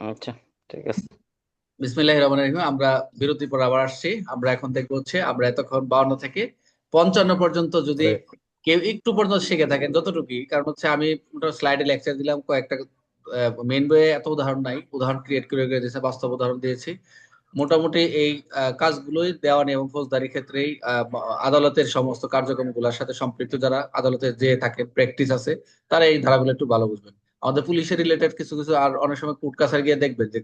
আচ্ছা ঠিক আছে। বিসমিল্লাহ রহমান রহিম আমরা বিরতি পর আবার আসছি। আমরা এখন দেখব হচ্ছে আমরা এতক্ষণ বাউন্ন থেকে পঞ্চান্ন পর্যন্ত যদি কেউ একটু পর্যন্ত শিখে থাকেন যতটুকুই কারণ হচ্ছে আমি স্লাইডে লেকচার দিলাম কয়েকটা মেন বইয়ে এত উদাহরণ নাই। উদাহরণ ক্রিয়েট করে করে দিয়েছে বাস্তব উদাহরণ দিয়েছি। মোটামুটি এই কাজগুলোই দেওয়ানি এবং ফৌজদারি ক্ষেত্রেই আদালতের সমস্ত কার্যক্রমগুলোর সাথে সম্পৃক্ত যারা আদালতে যে থাকে প্র্যাকটিস আছে তারা এই ধারাগুলো একটু ভালো বুঝবেন। আমাদের পুলিশের রিলেটেড কিছু কিছু, আর অনেক সময় কোর্ট কাছারি গিয়ে দেখবেন যে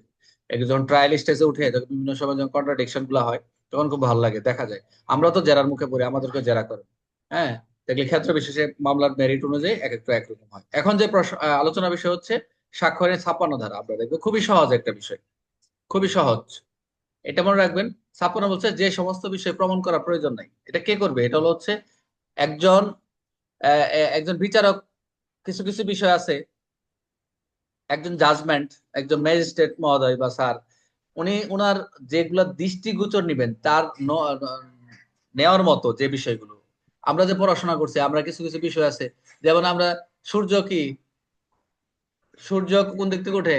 যখন ট্রায়াল স্টেজে উঠে বিভিন্ন সময় যখন কন্ট্রাডিকশনগুলো হয়, তখন খুব ভালো লাগে, দেখা যায়। আমরা তো জেরার মুখে পড়ি আমাদেরকে জেরা করে। হ্যাঁ? দেখলে ক্ষেত্র বিশেষে মামলার মেরিট অনুযায়ী এক একটা একরকম হয়। এখন যে আলোচনা বিষয় হচ্ছে স্বাক্ষরের ছাপ্পান্ন ধারা। আমরা দেখব, খুবই সহজ একটা বিষয়। খুবই সহজ। এটা মনে রাখবেন, ছাপ্পান্ন বলছে যে সমস্ত বিষয় প্রমাণ করার প্রয়োজন নাই। এটা কে করবে? এটা হলো হচ্ছে একজন একজন বিচারক, কিছু কিছু বিষয় আছে একজন জাজমেন্ট একজন ম্যাজিস্ট্রেট মহোদয় বা স্যার উনি ওনার যেগুলো দৃষ্টিগোচর নিবেন তার নেওয়ার মতো যে বিষয়গুলো। আমরা যে পড়াশোনা করছি আমরা কিছু কিছু বিষয় আছে। যেমন আমরা সূর্য কি? সূর্য কোন দিক থেকে উঠে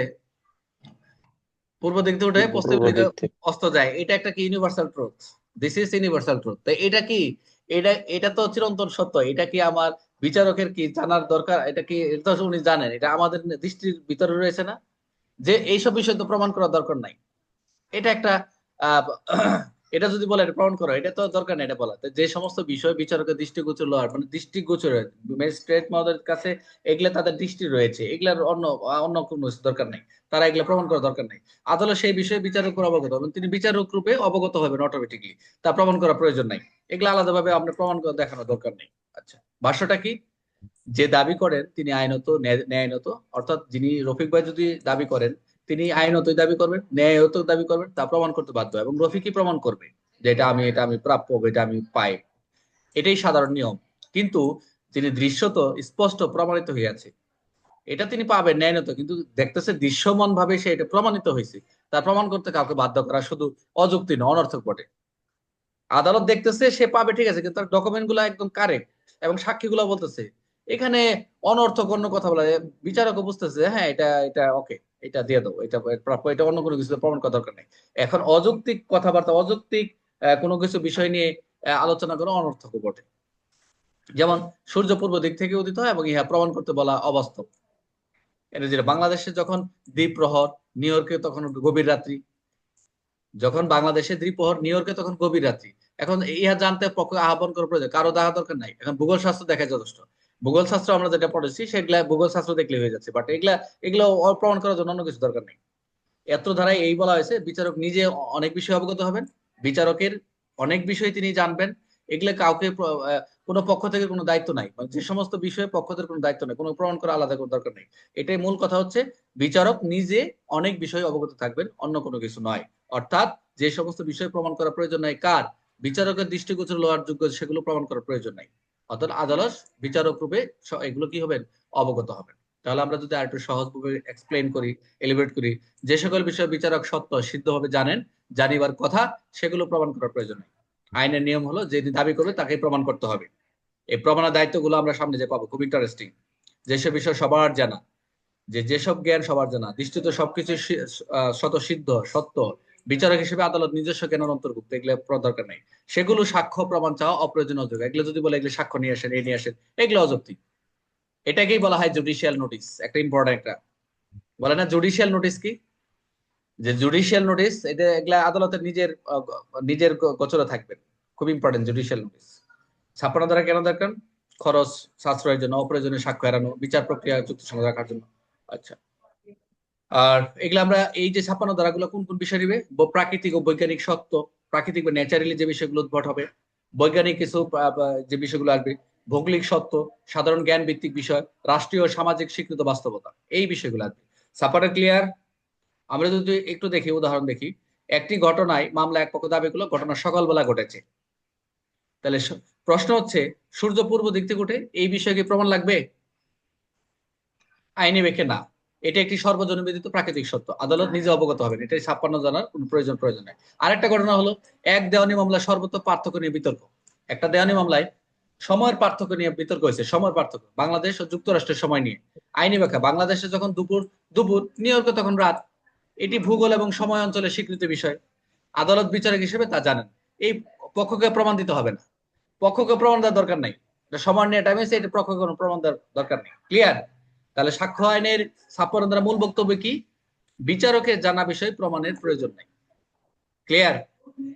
পূর্ব দিক থেকে উঠে পশ্চিম দিকে অস্ত যায়। এটা একটা কি universal truth this is universal truth তাই এটা কি? এটা এটা তো চিরন্তন সত্য। এটা কি আমার বিচারকের কি জানার দরকার? এটা কি উনি জানেন? এটা আমাদের দৃষ্টির ভিতরে রয়েছে না? যে এইসব বিষয় তো প্রমাণ করার দরকার নাই। এটা একটা এটা যদি বলে এটা প্রমাণ করো, এটা তো দরকার নেই এটা বলা। যে সমস্ত বিষয় বিচারকের দৃষ্টিগোচর লওয়ার মানে দৃষ্টিগোচর ম্যাজিস্ট্রেট মহোদয়ের কাছে এগুলা তাদের দৃষ্টি রয়েছে। এগুলার অন্য অন্য কোনো দরকার নেই। তারা এগুলা প্রমাণ করার দরকার নেই। আদালত সেই বিষয়ে বিচারক অবগত হবেন। তিনি বিচারক রূপে অবগত হবেন অটোমেটিকলি তা প্রমাণ করার প্রয়োজন নাই। এগুলা আলাদাভাবে আপনার প্রমাণ করে দেখানোর দরকার নেই। আচ্ছা। ভাষ্যটা কি? যে দাবি করেন তিনি আইনত ন্যায়নত, অর্থাৎ যিনি রফিক ভাই যদি দাবি করেন, তিনি আইনতই দাবি করবেন ন্যায়ত দাবি করবেন, তা প্রমাণ করতে বাধ্য এবং রফিকই প্রমাণ করবে যে এটা আমি এটা আমি প্রাপ্য এটা আমি পাই। এটাই সাধারণ নিয়ম। কিন্তু তিনি দৃশ্যত স্পষ্ট প্রমাণিত হইয়াছে। এটা তিনি পাবেন ন্যায়নত, কিন্তু দেখতেছে দৃশ্যমান ভাবে সে এটা প্রমাণিত হয়েছে তা প্রমাণ করতে কাউকে বাধ্য করা শুধু অযুক্তি নয়, অনর্থক বটে। আদালত দেখতেছে সে পাবে, ঠিক আছে, কিন্তু তার ডকুমেন্টগুলা একদম কারেক্ট এবং সাক্ষী গুলা বলতেছে, এখানে অনর্থক অন্য কথা বলা, বিচারকও বুঝতেছে হ্যাঁ এটা এটা ওকে এটা দিয়ে দাও, এটা প্রাপ্য এটা অন্য কোনো কিছু প্রমাণ করার দরকার নেই। এখন অযৌক্তিক কথাবার্তা, অযৌক্তিক কোনো কিছু বিষয় নিয়ে আলোচনা করা অনর্থক বটে। যেমন সূর্য পূর্ব দিক থেকে উদিত হয় এবং ইহা প্রমাণ করতে বলা অবাস্তব। এটা যেটা বাংলাদেশে যখন দ্বীপ প্রহর নিউ ইয়র্কে তখন গভীর রাত্রি। যখন বাংলাদেশে দ্বীপ্রহর নিউ ইয়র্কে তখন গভীর রাত্রি। এখন ইহা জানতে পক্ষ আহ্বান করার প্রয়োজন, কারও দেখা দরকার নাই। এখন ভূগোল শাস্ত্র দেখা যথেষ্ট। ভূগোল শাস্ত্র আমরা যেটা পড়েছি, সেগুলা ভূগোল শাস্ত্র দেখলে হয়ে যাচ্ছে বাট এগুলা, এগুলো প্রমাণ করার জন্য অন্য কিছু দরকার নেই। এত ধারায় এই বলা হয়েছে, বিচারক নিজে অনেক বিষয় অবগত হবেন, বিচারকের অনেক বিষয় তিনি জানবেন। এগুলো কাউকে কোনো পক্ষ থেকে কোনো দায়িত্ব নাই মানে যে সমস্ত বিষয়ে পক্ষ থেকে কোনো দায়িত্ব নেই, কোনো প্রমাণ করা আলাদা কোনো দরকার নেই। এটাই মূল কথা হচ্ছে, বিচারক নিজে অনেক বিষয়ে অবগত থাকবেন, অন্য কোনো কিছু নয়। অর্থাৎ যে সমস্ত বিষয় প্রমাণ করা প্রয়োজন নাই কার? বিচারকের দৃষ্টিগোচর লওয়ার যোগ্য, সেগুলো প্রমাণ করার প্রয়োজন নাই। অর্থাৎ আদালত বিচারক রূপে এগুলো কি হবেন? অবগত হবেন। তাহলে আমরা যদি আরেকটু সহজভাবে এক্সপ্লেন করি এলিভেট করি, যে সকল বিষয় বিচারক সত্য, সিদ্ধভাবে জানেন, জানিবার কথা, সেগুলো প্রমাণ করার প্রয়োজন নেই। আইনের নিয়ম হলো, যে দাবি করবে তাকে প্রমাণ করতে হবে। এই প্রমাণের দায়িত্বগুলো আমরা সামনে যে পাবো খুব ইন্টারেস্টিং যেসব বিষয় সবার জানা, যে যেসব জ্ঞান সবার জানা, দৃষ্টিত সবকিছু শত সিদ্ধ সত্য বিচারক হিসেবে আদালত নিজস্ব জ্ঞানের অন্তর্ভুক্ত, এগুলো দরকার নেই। সেগুলো সাক্ষ্য প্রমাণ চাওয়া অপ্রয়োজনীয় অযোগ্য। এগুলো যদি বলে এগুলো সাক্ষ্য নিয়ে আসেন এই নিয়ে আসেন, এগুলো অযৌক্তি। এটাকেই বলা হয় জুডিশিয়াল নোটিস একটা ইম্পর্টেন্ট একটা। বলে না জুডিশিয়াল নোটিস কি? যে জুডিশিয়াল নোটিস এটা এগুলা আদালতের নিজের নিজের গোচরে থাকবেন খুব ইম্পর্টেন্ট জুডিশিয়াল নোটিস ছাপানো দ্বারা কেন দরকার? খরচ, সাশ্রয়ের জন্য, অপ্রয়োজনীয় সাক্ষ্য এড়ানো, বিচার প্রক্রিয়া যুক্তিসঙ্গত রাখার জন্য। আচ্ছা। আর এগুলো আমরা এই যে ছাপ্পান্ন ধারাগুলো কোন কোন বিষয় নিবে? প্রাকৃতিক ও বৈজ্ঞানিক সত্য, প্রাকৃতিক বা ন্যাচারালি যে বিষয়গুলো উদ্ভট হবে, বৈজ্ঞানিক কিছু যে বিষয়গুলো আসবে, ভৌগোলিক সত্য, সাধারণ জ্ঞান ভিত্তিক বিষয়, রাষ্ট্রীয় সামাজিক স্বীকৃত বাস্তবতা, এই বিষয়গুলো আসবে। সাপাটা ক্লিয়ার আমরা যদি একটু দেখি, উদাহরণ দেখি। একটি ঘটনায় মামলা এক পক্ষ দাবি করল ঘটনা সকালবেলা ঘটেছে। তাহলে প্রশ্ন হচ্ছে, সূর্য পূর্ব দিক থেকে উঠে এই বিষয়ে কি প্রমাণ লাগবে? আইনি বেখে না? এটা একটি সর্বজনবিদিত প্রাকৃতিক সত্য। আদালত নিজে অবগত হবেন, এটাই ছাপ্পান্ন জানার কোন প্রয়োজন প্রয়োজন নেই। আরেকটা ঘটনা হলো, এক দেওয়ানি মামলা সর্বত্র পার্থক্য নিয়ে বিতর্ক। একটা দেওয়ানি মামলায় সময়ের পার্থক্য নিয়ে বিতর্ক হয়েছে, সময়ের পার্থক্য। বাংলাদেশ ও যুক্তরাষ্ট্রের সময় নিয়ে। আইনি ব্যাখ্যা, বাংলাদেশে যখন দুপুর দুপুর, নিউ ইয়র্কে তখন রাত। এটি ভূগোল এবং সময় অঞ্চলের স্বীকৃত বিষয়। আদালত বিচারক হিসেবে তা জানেন। এই পক্ষকে প্রমাণ দিতে হবে না। পক্ষকে প্রমাণ দেওয়ার দরকার নাই। সমান নিয়ে টাইম এটা পক্ষকে কোনো প্রমাণ দেওয়ার দরকার নেই। ক্লিয়ার তাহলে সাক্ষ্য আইনের ছাপ্পান্ন দ্বারা মূল বক্তব্য কি? বিচারকের জানা বিষয় প্রমাণের প্রয়োজন নাই। ক্লিয়ার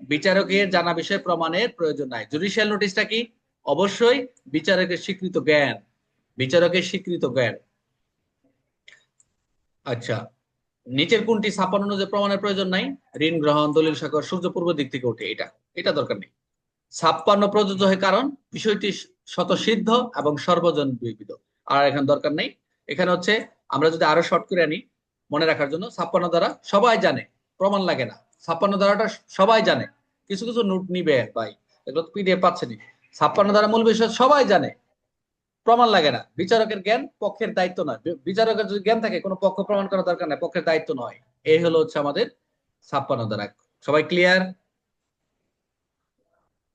বিচারকের জানা বিষয় প্রমাণের প্রয়োজন নাই। জুডিশিয়াল নোটিশটা কি? অবশ্যই বিচারকের স্বীকৃত জ্ঞান। বিচারকের স্বীকৃত জ্ঞান। আচ্ছা নিচের কোনটি ছাপান্ন অনুযায়ী প্রমাণের প্রয়োজন নাই? ঋণ, গ্রহণ, দলিল, স্বাক্ষর, সূর্য, পূর্ব দিক থেকে ওঠে এটা। এটা দরকার নেই। ছাপ্পান্ন প্রযোজ্য হয় কারণ? বিষয়টি স্বতঃসিদ্ধ এবং সর্বজন বিবিধ আর এখন দরকার নেই। এখানে হচ্ছে আমরা যদি আরও শর্ট করে আনি, মনে রাখার জন্য ছাপ্পান্ন দ্বারা সবাই জানে, প্রমাণ লাগে না। ছাপ্পান্ন দ্বারাটা সবাই জানে। কিছু কিছু নোট নিবে ভাই, এগুলো পিডিএফ পাচ্ছেনি ছাপ্পান্ন দ্বারা মূল বিষয় সবাই জানে। প্রমাণ লাগে না। বিচারকের জ্ঞান পক্ষের দায়িত্ব নয়। বিচারকের যদি জ্ঞান থাকে, কোনো পক্ষ প্রমাণ করার দরকার নাই, পক্ষের দায়িত্ব নয়। এই হলো হচ্ছে আমাদের ছাপ্পান্ন দ্বারা। সবাই ক্লিয়ার